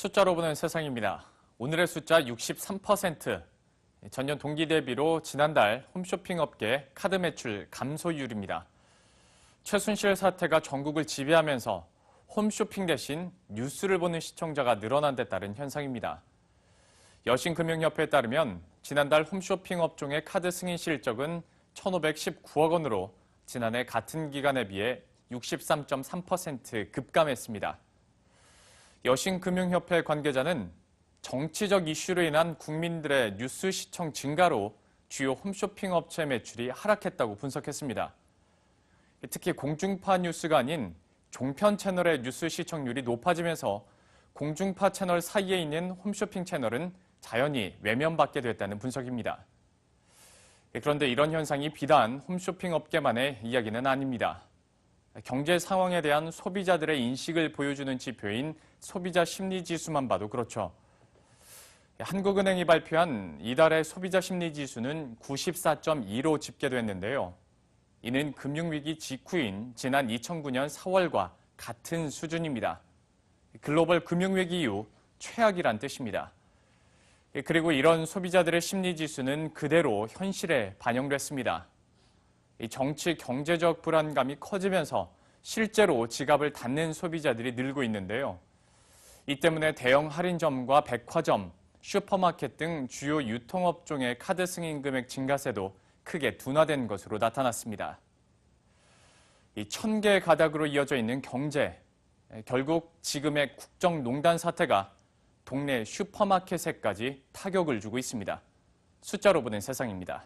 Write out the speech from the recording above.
숫자로 보는 세상입니다. 오늘의 숫자 63%. 전년 동기 대비로 지난달 홈쇼핑 업계 카드 매출 감소율입니다. 최순실 사태가 전국을 지배하면서 홈쇼핑 대신 뉴스를 보는 시청자가 늘어난 데 따른 현상입니다. 여신금융협회에 따르면 지난달 홈쇼핑 업종의 카드 승인 실적은 1,519억 원으로 지난해 같은 기간에 비해 63.3% 급감했습니다. 여신금융협회 관계자는 정치적 이슈로 인한 국민들의 뉴스 시청 증가로 주요 홈쇼핑 업체 매출이 하락했다고 분석했습니다. 특히 공중파 뉴스가 아닌 종편 채널의 뉴스 시청률이 높아지면서 공중파 채널 사이에 있는 홈쇼핑 채널은 자연히 외면받게 됐다는 분석입니다. 그런데 이런 현상이 비단 홈쇼핑 업계만의 이야기는 아닙니다. 경제 상황에 대한 소비자들의 인식을 보여주는 지표인 소비자 심리 지수만 봐도 그렇죠. 한국은행이 발표한 이달의 소비자 심리 지수는 94.2로 집계됐는데요. 이는 금융위기 직후인 지난 2009년 4월과 같은 수준입니다. 글로벌 금융위기 이후 최악이란 뜻입니다. 그리고 이런 소비자들의 심리 지수는 그대로 현실에 반영됐습니다. 정치 경제적 불안감이 커지면서 실제로 지갑을 닫는 소비자들이 늘고 있는데요. 이 때문에 대형 할인점과 백화점, 슈퍼마켓 등 주요 유통업종의 카드 승인 금액 증가세도 크게 둔화된 것으로 나타났습니다. 이 천개 가닥으로 이어져 있는 경제, 결국 지금의 국정농단 사태가 동네 슈퍼마켓에까지 타격을 주고 있습니다. 숫자로 보는 세상입니다.